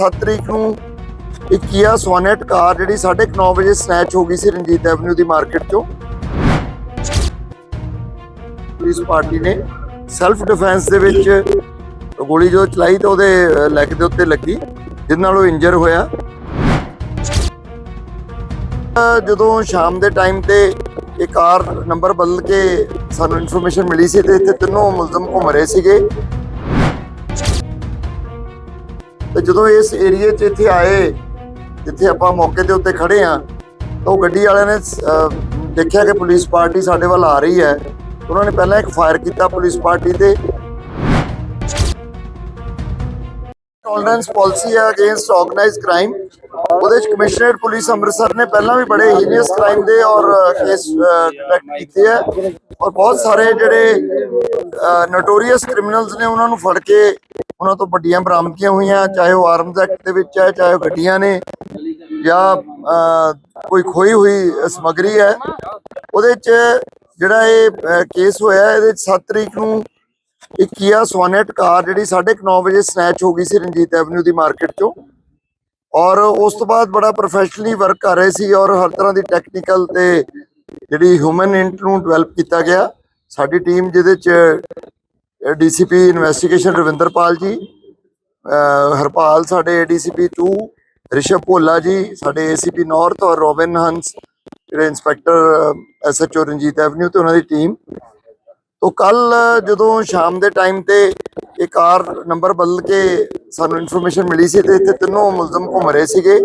7 ਤਰੀਕ ਨੂੰ ਇੱਕ ਕੀਆ ਸੋਨੇਟ ਕਾਰ ਜਿਹੜੀ 9:30 ਵਜੇ ਸਨੈਚ ਹੋ ਗਈ ਸੀ ਰਣਜੀਤ ਐਵਨਿਊ ਦੀ ਮਾਰਕੀਟ ਚੋਂ। ਪੁਲਿਸ ਪਾਰਟੀ ਨੇ ਸੈਲਫ ਡਿਫੈਂਸ ਦੇ ਵਿੱਚ ਗੋਲੀ ਜਦੋਂ ਚਲਾਈ ਤਾਂ ਉਹਦੇ ਲੈਗ ਦੇ ਉੱਤੇ ਲੱਗੀ ਜਿਸ ਨਾਲ ਉਹ ਇੰਜਰ ਹੋਇਆ। ਜਦੋਂ ਸ਼ਾਮ ਦੇ ਟਾਈਮ ਤੇ ਇਹ ਕਾਰ ਨੰਬਰ ਬਦਲ ਕੇ ਸਾਨੂੰ ਇਨਫੋਰਮੇਸ਼ਨ ਮਿਲੀ ਸੀ ਤੇ ਇੱਥੇ ਤਿੰਨੋਂ ਮੁਲਜ਼ਮ ਘੁੰਮ ਰਹੇ ਸੀਗੇ। ਤੇ ਜਦੋਂ ਇਸ ਏਰੀਏ 'ਚ ਇੱਥੇ ਆਏ, ਜਿੱਥੇ ਆਪਾਂ ਮੌਕੇ ਦੇ ਉੱਤੇ ਖੜੇ ਆ ਤਾਂ ਉਹ ਗੱਡੀ ਵਾਲਿਆਂ ਨੇ ਦੇਖਿਆ ਕਿ ਪੁਲਿਸ ਪਾਰਟੀ ਸਾਡੇ ਵੱਲ ਆ ਰਹੀ ਹੈ। ਉਹਨਾਂ ਨੇ ਪਹਿਲਾਂ ਇੱਕ ਫਾਇਰ ਕੀਤਾ ਪੁਲਿਸ ਪਾਰਟੀ ਤੇ। ਟੋਲਰੈਂਸ ਪਾਲਿਸੀ ਹੈ ਅਗੇਂਸਟ ਆਰਗੇਨਾਈਜ਼ਡ ਕ੍ਰਾਈਮ ਉਹਦੇ ਚ ਕਮਿਸ਼ਨਰੇਟ ਪੁਲਿਸ ਅੰਮ੍ਰਿਤਸਰ ਨੇ ਪਹਿਲਾਂ ਵੀ ਬੜੇ ਹੀਨੀਅਸ ਕ੍ਰਾਈਮ ਦੇ ਔਰ ਕੇਸ ਡਿਟੈਕਟ ਕੀਤੇ ਆ ਔਰ ਬਹੁਤ ਸਾਰੇ ਜਿਹੜੇ ਨੋਟੋਰੀਅਸ ਕ੍ਰਿਮੀਨਲਸ ਨੇ ਉਹਨਾਂ ਨੂੰ ਫੜ ਕੇ ਉਹਨਾਂ ਤੋਂ ਵੱਡੀਆਂ ਬਰਾਮਦਗੀਆਂ ਹੋਈਆਂ, ਚਾਹੇ ਉਹ ਆਰਮਸ ਐਕਟ ਦੇ ਵਿੱਚ ਹੈ, ਚਾਹੇ ਉਹ ਗੱਡੀਆਂ ਨੇ, ਜਾਂ ਕੋਈ ਖੋਈ ਹੋਈ ਸਮਗਰੀ ਹੈ। ਉਹਦੇ ਚ ਜਿਹੜਾ ਇਹ ਕੇਸ ਹੋਇਆ, ਇਹਦੇ ਚ 7 ਤਰੀਕ ਨੂੰ ਇੱਕ ਕੀਆ ਸੋਨੇਟ ਕਾਰ ਜਿਹੜੀ 9:30 ਵਜੇ ਸਨੈਚ ਹੋ ਗਈ ਸੀ ਰਣਜੀਤ ਐਵਨਿਊ ਦੀ ਮਾਰਕੀਟ ਚੋਂ। ਔਰ ਉਸ ਤੋਂ ਬਾਅਦ ਬੜਾ ਪ੍ਰੋਫੈਸ਼ਨਲੀ ਵਰਕ ਕਰ ਰਹੇ ਸੀ ਔਰ ਹਰ ਤਰ੍ਹਾਂ ਦੀ ਟੈਕਨੀਕਲ ਤੇ ਜਿਹੜੀ ਹਿਊਮਨ ਇੰਟ ਨੂੰ ਡਿਵੈਲਪ ਕੀਤਾ ਗਿਆ। ਸਾਡੀ ਟੀਮ ਜਿਹਦੇ ਚ ਡੀਸੀਪੀ ਇਨਵੈਸਟੀਗੇਸ਼ਨ ਰਵਿੰਦਰਪਾਲ ਜੀ ਹਰਪਾਲ ਸਾਡੇ ਏਡੀਸੀਪੀ 2 ਰਿਸ਼ਵ ਭੋਲਾ ਜੀ, ਸਾਡੇ ਏਸੀਪੀ ਨਾਰਥ ਔਰ ਰੋਬਿਨ ਹੰਸ, ਜਿਹੜੇ ਇੰਸਪੈਕਟਰ ਐਸਐਚਓ ਰਣਜੀਤ ਐਵਨਿਊ ਤੇ ਉਹਨਾਂ ਦੀ ਟੀਮ ਤੋਂ ਕੱਲ ਜਦੋਂ ਸ਼ਾਮ ਦੇ ਟਾਈਮ ਤੇ ਇਹ ਕਾਰ ਨੰਬਰ ਬਦਲ ਕੇ ਸਾਨੂੰ ਇਨਫੋਰਮੇਸ਼ਨ ਮਿਲੀ ਸੀ ਤੇ ਇੱਥੇ ਤਿੰਨੋਂ ਮੁਲਜ਼ਮ ਘੁੰਮ ਰਹੇ ਸੀਗੇ,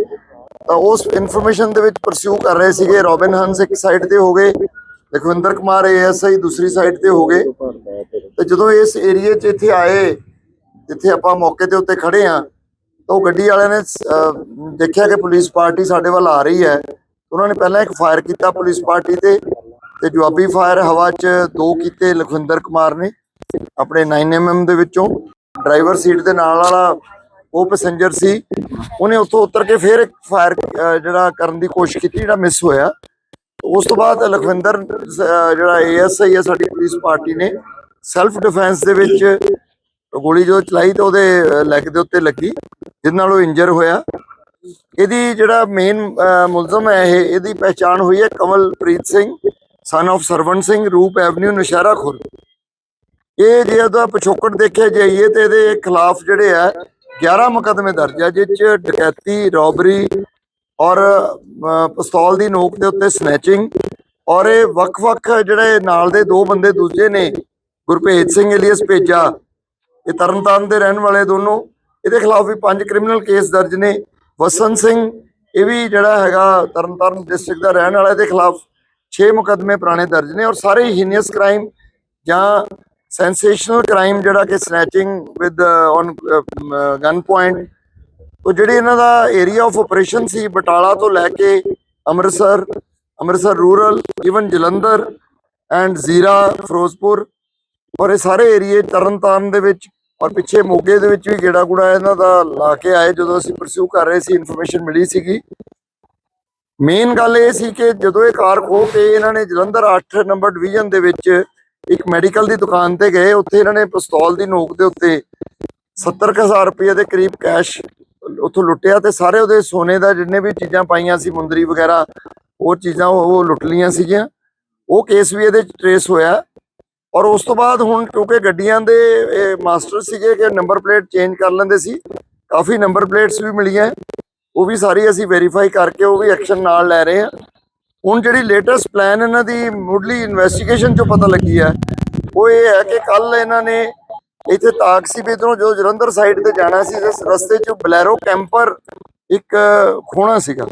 ਤਾਂ ਉਸ ਇਨਫੋਰਮੇਸ਼ਨ ਦੇ ਵਿੱਚ ਪਰਸਿਊ ਕਰ ਰਹੇ ਸੀਗੇ ਰੋਬਿਨ ਹੰਸ ਇੱਕ ਸਾਈਡ ਤੇ ਹੋ ਗਏ, ਲਖਵਿੰਦਰ ਕੁਮਾਰ ਏਐਸਆਈ ਦੂਸਰੀ ਸਾਈਡ ਤੇ ਹੋ ਗਏ। ਤੇ ਜਦੋਂ ਇਸ ਏਰੀਏ 'ਚ ਇੱਥੇ ਆਏ ਜਿੱਥੇ ਆਪਾਂ ਮੌਕੇ ਦੇ ਉੱਤੇ ਖੜੇ ਆ ਤਾਂ ਉਹ ਗੱਡੀ ਵਾਲਿਆਂ ਨੇ ਅਹ, ਦੇਖਿਆ ਕਿ ਪੁਲਿਸ ਪਾਰਟੀ ਸਾਡੇ ਵੱਲ ਆ ਰਹੀ ਹੈ। ਉਹਨਾਂ ਨੇ ਪਹਿਲਾਂ ਇੱਕ ਫਾਇਰ ਕੀਤਾ ਪੁਲਿਸ ਪਾਰਟੀ ਤੇ ਤੇ ਜਵਾਬੀ ਫਾਇਰ ਹਵਾ 'ਚ ਦੋ ਕੀਤੇ ਲਖਵਿੰਦਰ ਕੁਮਾਰ ਨੇ ਆਪਣੇ 9mm ਦੇ ਵਿੱਚੋਂ। ਡਰਾਈਵਰ ਸੀਟ ਦੇ ਨਾਲ ਵਾਲਾ ਉਹ ਪੈਸੇਂਜਰ ਸੀ। ਉਹਨੇ ਉੱਥੋਂ ਉਤਰ ਕੇ ਫਿਰ ਇੱਕ ਫਾਇਰ ਜਿਹੜਾ ਕਰਨ ਦੀ ਕੋਸ਼ਿਸ਼ ਕੀਤੀ ਜਿਹੜਾ ਮਿਸ ਹੋਇਆ। ਉਸ ਤੋਂ ਬਾਅਦ ਲਖਵਿੰਦਰ ਅਹ, ਜਿਹੜਾ ਏਐਸਆਈ ਹੈ ਸਾਡੀ ਪੁਲਿਸ ਪਾਰਟੀ ਨੇ ਸੈਲਫ ਡਿਫੈਂਸ ਦੇ ਵਿੱਚ ਗੋਲੀ ਜਦੋਂ ਚਲਾਈ ਤਾਂ ਉਹਦੇ ਲੈਗ ਦੇ ਉੱਤੇ ਲੱਗੀ ਜਿਸ ਨਾਲ ਉਹ ਇੰਜਰ ਹੋਇਆ। ਇਹਦੀ ਜਿਹੜਾ ਮੇਨ ਮੁਲਜ਼ਮ ਹੈ ਇਹ ਇਹਦੀ ਪਹਿਚਾਣ ਹੋਈ ਹੈ Kamalpreet Singh son of Sarwan Singh Roop avenue Naushera ਖੁਰ ਇਹ ਜੇ ਉਹਦਾ ਪਿਛੋਕੜ ਦੇਖਿਆ ਜਾਈਏ ਤੇ ਇਹਦੇ ਖਿਲਾਫ ਜਿਹੜੇ ਆ 11 ਮੁਕੱਦਮੇ ਦਰਜ ਆ ਜਿਸ ਚ ਡਕੈਤੀ ਰੋਬਰੀ ਔਰ ਅਹ, ਪਿਸਤੌਲ ਦੀ ਨੋਕ ਦੇ ਉੱਤੇ ਸਨੈਚਿੰਗ ਔਰ ਇਹ ਵੱਖ-ਵੱਖ ਜਿਹੜੇ ਨਾਲ ਦੇ ਦੋ ਬੰਦੇ ਦੂਜੇ ਨੇ ਗੁਰਭੇਜ ਸਿੰਘ ਏਲੀਅਸ ਭੇਜਾ ਇਹ ਤਰਨਤਾਰਨ ਦੇ ਰਹਿਣ ਵਾਲੇ ਦੋਨੋਂ, ਇਹਦੇ ਖਿਲਾਫ ਵੀ ਪੰਜ ਕ੍ਰਿਮੀਨਲ ਕੇਸ ਦਰਜ ਨੇ। ਵਸਨ ਸਿੰਘ, ਇਹ ਵੀ ਜਿਹੜਾ ਹੈਗਾ ਤਰਨਤਾਰਨ ਡਿਸਟ੍ਰਿਕਟ ਦਾ ਰਹਿਣ ਵਾਲਾ, ਇਹਦੇ ਖਿਲਾਫ 6 ਮੁਕੱਦਮੇ ਪੁਰਾਣੇ ਦਰਜ ਨੇ ਔਰ ਸਾਰੇ ਹੀਨੀਅਸ ਕ੍ਰਾਈਮ ਜਾਂ ਸੈਂਸੇਸ਼ਨਲ ਕ੍ਰਾਈਮ ਜਿਹੜਾ ਕਿ snatching with on gun point ਉਹ ਜਿਹੜੀ ਇਹਨਾਂ ਦਾ ਏਰੀਆ ਆਫ ਆਪਰੇਸ਼ਨ ਸੀ, ਬਟਾਲਾ ਤੋਂ ਲੈ ਕੇ Amritsar Amritsar rural even Jalandhar and Zira, Firozpur ਔਰ ਇਹ ਸਾਰੇ ਏਰੀਏ ਤਰਨਤਾਰਨ ਦੇ ਵਿੱਚ ਔਰ ਪਿੱਛੇ ਮੋਗੇ ਦੇ ਵਿੱਚ ਵੀ ਗੇੜਾ ਗੁੜਾ ਇਹਨਾਂ ਦਾ ਲਾ ਕੇ ਆਏ ਜਦੋਂ ਅਸੀਂ ਪਰਸਿਊ ਕਰ ਰਹੇ ਸੀ ਇਨਫੋਰਮੇਸ਼ਨ ਮਿਲੀ ਸੀਗੀ। ਮੇਨ ਗੱਲ ਇਹ ਸੀ ਕਿ ਜਦੋਂ ਇਹ ਕਾਰ ਖੋਹ ਕੇ ਇਹਨਾਂ ਨੇ ਜਲੰਧਰ 8 ਨੰਬਰ ਡਿਵੀਜ਼ਨ ਦੇ ਵਿੱਚ ਇੱਕ ਮੈਡੀਕਲ ਦੀ ਦੁਕਾਨ ਤੇ ਗਏ, ਉੱਥੇ ਇਹਨਾਂ ਨੇ ਪਿਸਤੌਲ ਦੀ ਨੋਕ ਦੇ ਉੱਤੇ 70000 ਰੁਪਏ ਦੇ ਕਰੀਬ ਕੈਸ਼ ਉੱਥੋਂ ਲੁੱਟਿਆ ਤੇ ਸਾਰੇ ਉਹਦੇ ਸੋਨੇ ਦਾ ਜਿੰਨੇ ਵੀ ਚੀਜ਼ਾਂ ਪਾਈਆਂ ਸੀ, ਮੁੰਦਰੀ ਵਗੈਰਾ ਉਹ ਚੀਜ਼ਾਂ ਉਹ ਲੁੱਟ ਲੀਆਂ ਸੀਗੀਆਂ। ਉਹ ਕੇਸ ਵੀ ਇਹਦੇ ਚ ਟਰੇਸ ਹੋਇਆ। ਔਰ ਉਸ ਤੋਂ ਬਾਅਦ ਹੁਣ ਕਿਉਂਕਿ ਗੱਡੀਆਂ ਦੇ, ਇਹ ਮਾਸਟਰ ਸੀਗੇ ਕਿ ਨੰਬਰ ਪਲੇਟ ਚੇਂਜ ਕਰ ਲੈਂਦੇ ਸੀ। ਕਾਫੀ ਨੰਬਰ ਪਲੇਟਸ ਵੀ ਮਿਲੀਆਂ। ਉਹ ਵੀ ਸਾਰੀ ਅਸੀਂ ਵੈਰੀਫਾਈ ਕਰਕੇ ਉਹ ਵੀ ਐਕਸ਼ਨ ਨਾਲ ਲੈ ਰਹੇ ਹਾਂ। ਹੁਣ ਜਿਹੜੀ ਲੇਟੈਸਟ ਪਲਾਨ ਇਹਨਾਂ ਦੀ ਮੁੱਢਲੀ ਇਨਵੈਸਟੀਗੇਸ਼ਨ ਚੋਂ ਪਤਾ ਲੱਗੀ ਹੈ, ਉਹ ਇਹ ਹੈ ਕਿ ਕੱਲ ਇਹਨਾਂ ਨੇ ਇੱਥੇ ਤਾਕਸੀ ਇਧਰੋਂ ਜੋ ਜਲੰਧਰ ਸਾਈਡ ਤੇ ਜਾਣਾ ਸੀ ਇਸ ਰਸਤੇ 'ਚ ਬਲੈਰੋ ਕੈਂਪਰ ਇੱਕ ਖੋਣਾ ਸੀਗਾ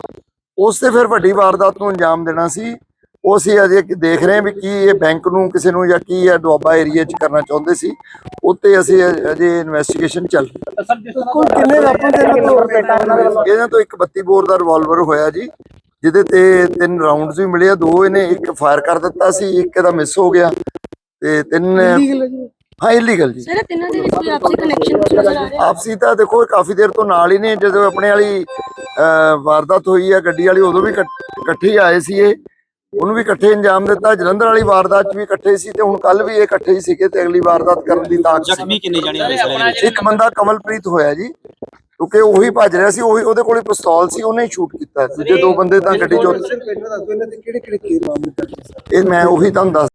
ਉਸ ਤੇ ਫਿਰ ਵੱਡੀ ਵਾਰਦਾਤ ਨੂੰ ਅੰਜਾਮ ਦੇਣਾ ਸੀ। ਉਹ ਅਸੀਂ ਅਜੇ ਦੇਖ ਰਹੇ ਹਾਂ ਵੀ ਕੀ ਇਹ ਬੈਂਕ ਨੂੰ ਕਿਸੇ ਨੂੰ ਜਾਂ ਕੀ ਹੈ ਦੁਆਬਾ ਏਰੀਆ 'ਚ ਕਰਨਾ ਚਾਹੁੰਦੇ ਸੀ। ਉੱਤੇ ਅਸੀਂ ਅਜੇ ਇਨਵੈਸਟੀਗੇਸ਼ਨ ਚੱਲ ਰਹੀ ਹੈ। ਕਿੰਨੇ ਵੈਪਨ ਤੇ ਇਹਨਾਂ ਕੋਲ? ਇਹਨਾਂ ਤੋਂ ਇੱਕ 32 ਬੋਰ ਦਾ ਰਿਵਾਲਵਰ ਹੋਇਆ ਜੀ ਜਿਹਦੇ ਤੇ ਤਿੰਨ ਰਾਉਂਡਸ ਵੀ ਮਿਲੇ ਆ। ਦੋ ਇਹਨੇ ਇੱਕ ਫਾਇਰ ਕਰ ਦਿੱਤਾ ਸੀ ਇੱਕ ਇਹਦਾ ਮਿਸ ਹੋ ਗਿਆ ਤੇ ਤਿੰਨ ਹੈ ਜੀ। ਹਾਂ ਇਲੀਗਲ ਜੀ। ਸਰ ਤਿੰਨਾਂ ਦੇ ਵਿੱਚ ਕੋਈ ਆਪਸੀ ਕਨੈਕਸ਼ਨ ਨਜ਼ਰ ਆ ਰਿਹਾ? ਆਪਸੀ ਤਾਂ ਦੇਖੋ ਕਾਫੀ ਦੇਰ ਤੋਂ ਨਾਲ ਹੀ ਨੇ। ਜਦੋਂ ਆਪਣੇ ਵਾਲੀ ਵਾਰਦਾਤ ਹੋਈ ਆ ਗੱਡੀ ਵਾਲੀ ਉਦੋਂ ਵੀ ਇਕੱਠ- ਹੀ ਆਏ ਸੀ ਇਹ। ਉਹਨੂੰ ਵੀ ਇਕੱਠੇ ਅੰਜਾਮ ਦਿੱਤਾ ਜਲੰਧਰ ਵਾਲੀ ਵਾਰਦਾਤ 'ਚ ਵੀ ਇਕੱਠੇ ਸੀ ਤੇ ਹੁਣ ਕੱਲ ਵੀ ਇਹ ਇਕੱਠੇ ਹੀ ਸੀਗੇ ਤੇ ਅਗਲੀ ਵਾਰਦਾਤ ਕਰਨ ਦੀ ਤਾਕ ਸੀ। ਜ਼ਖਮੀ ਕਿੰਨੇ ਜਾਣੇ ਹੋਏ ਵਿੱਚ ਇੱਕ ਬੰਦਾ ਕਮਲਪ੍ਰੀਤ ਹੋਇਆ ਜੀ ਕਿਉਂਕਿ ਉਹੀ ਭੱਜ ਰਿਹਾ ਸੀ ਉਹੀ ਉਹਦੇ ਕੋਲੇ ਪਿਸਤੌਲ ਸੀ ਉਹਨੇ ਹੀ ਸ਼ੂਟ ਕੀਤਾ। ਦੂਜੇ ਦੋ ਬੰਦੇ ਤਾਂ ਗੱਡੀ ਚੋਂ ਇਹ ਮੈਂ ਉਹੀ ਤੁਹਾਨੂੰ ਦੱਸ